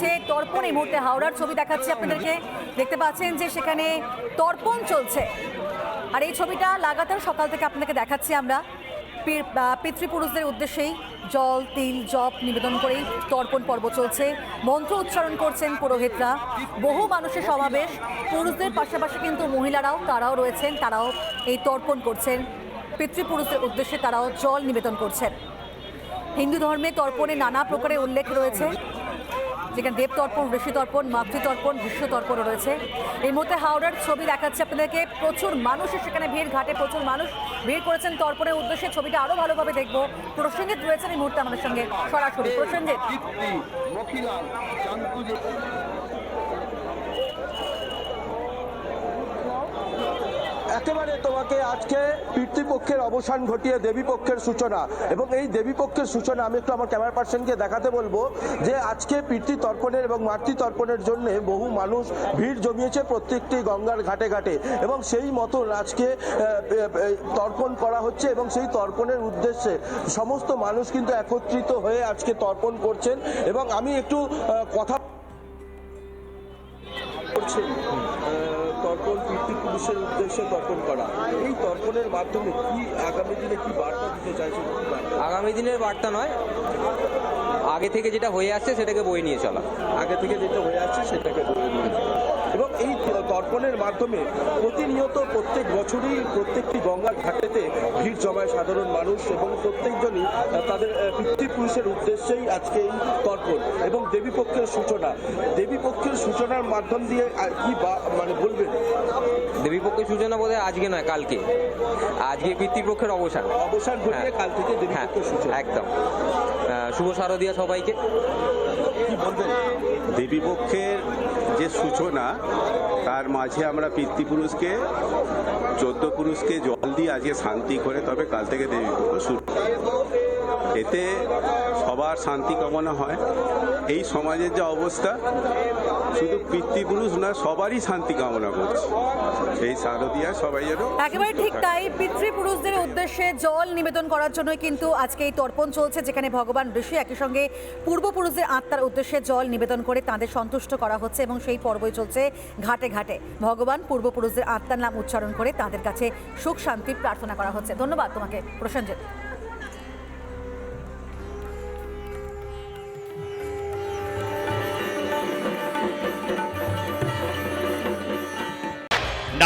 চলছে তর্পণ এই মুহূর্তে হাওড়ার ছবি দেখাচ্ছি আপনাদেরকে। দেখতে পাচ্ছেন যে সেখানে তর্পণ চলছে। আর এই ছবিটা লাগাতার সকাল থেকে আপনাদেরকে দেখাচ্ছি আমরা। পিতৃপুরুষদের উদ্দেশ্যেই জল, তিল, জপ নিবেদন করেই তর্পণ পর্ব চলছে। মন্ত্র উচ্চারণ করছেন পুরোহিতরা। বহু মানুষের সমাবেশ। পুরুষদের পাশাপাশি কিন্তু মহিলারাও, তারাও রয়েছেন, তারাও এই তর্পণ করছেন। পিতৃপুরুষদের উদ্দেশ্যে তারাও জল নিবেদন করছেন। হিন্দু ধর্মে তর্পণে নানা প্রকারের উল্লেখ রয়েছে। যেখানে দেব তর্পণ ঋষি তর্পণ মাতৃতর্পণ বিশ্ব তর্পণ রয়েছে। এই মুহূর্তে হাওড়ার ছবি দেখাচ্ছে আপনাদেরকে। প্রচুর মানুষের সেখানে ভিড় ঘাটে, প্রচুর মানুষ ভিড় করেছেন তর্পণের উদ্দেশ্যে। ছবিটা আরও ভালোভাবে দেখব। প্রসঙ্গিত রয়েছেন এই মুহূর্তে আমাদের সঙ্গে সরাসরি। প্রসেনজিৎ। একেবারে তোমাকে আজকে পিতৃপক্ষের অবসান ঘটিয়ে দেবীপক্ষের সূচনা। এবং এই দেবীপক্ষের সূচনা আমি একটু আমার ক্যামেরা পার্সনকে দেখাতে বলব যে আজকে পিতৃ তর্পণের এবং মাতৃ তর্পণের জন্য বহু মানুষ ভিড় জমিয়েছে প্রত্যেকটি গঙ্গার ঘাটে ঘাটে। এবং সেই মতন আজকে তর্পণ করা হচ্ছে এবং সেই তর্পণের উদ্দেশ্যে সমস্ত মানুষ কিন্তু একত্রিত হয়ে আজকে তর্পণ করছেন। এবং আমি একটু কথা করছেন পিতৃপুরুষের উদ্দেশ্যে তর্পণ করা। এই তর্পণের মাধ্যমে কি আগামী দিনে কি বার্তা দিতে চাইছেন? আগামী দিনের বার্তা নয়। আগে থেকে যেটা হয়ে আসছে সেটাকে বই নিয়ে চলা। আগে থেকে যেটা হয়ে আসছে সেটাকে বই দিয়েছে। তর্পণের মাধ্যমে প্রতিনিয়ত প্রত্যেক বছরই প্রত্যেকটি গঙ্গার ঘাটেতে ভিড় জমায় সাধারণ মানুষ এবং প্রত্যেকজনই তাদের পিতৃপুরুষের উদ্দেশ্যেই আজকে এই তর্পণ এবং দেবীপক্ষের সূচনা। দেবীপক্ষের সূচনার মাধ্যম দিয়ে আর কি বা- মানে বলবেন? দেবীপক্ষের সূচনা বোধ আজকে নয় কালকে। আজকে পিতৃপক্ষের অবসান। অবসান ঘটিয়ে হ্যাঁ। কাল থেকে হ্যাঁ দেবীপক্ষের সূচনা। একদম। শুভ শারদিয়া সবাইকে। কি বলবেন? দেবীপক্ষের যে সূচনা তার মাঝে আমরা পিতৃপুরুষকে চোদ্দ পুরুষকে জল দিয়ে আজকে শান্তি করে তবে কাল থেকে দেবী শুরু। এতে সবার শান্তি কামনা হয়। এই সমাজের যে অবস্থা শুধু পিতৃপুরুষ না সবারই শান্তি কামনা করছে। এই শারদিয়া সবাই যেন একেবারে ঠিক তাই পিতৃপুরুষদের উদ্দেশ্যে জল নিবেদন করার জন্যই কিন্তু আজকে এই তর্পণ চলছে যেখানে ভগবান ঋষি একই সঙ্গে পূর্বপুরুষদের আত্মার উদ্দেশ্যে জল নিবেদন করে তাদের সন্তুষ্ট করা হচ্ছে এবং সেই পর্বই চলছে ঘাটে ঘাটে। ভগবান পূর্বপুরুষদের আত্মার নাম উচ্চারণ করে তাদের কাছে সুখ শান্তি প্রার্থনা করা হচ্ছে। ধন্যবাদ তোমাকে প্রসেনজিৎ।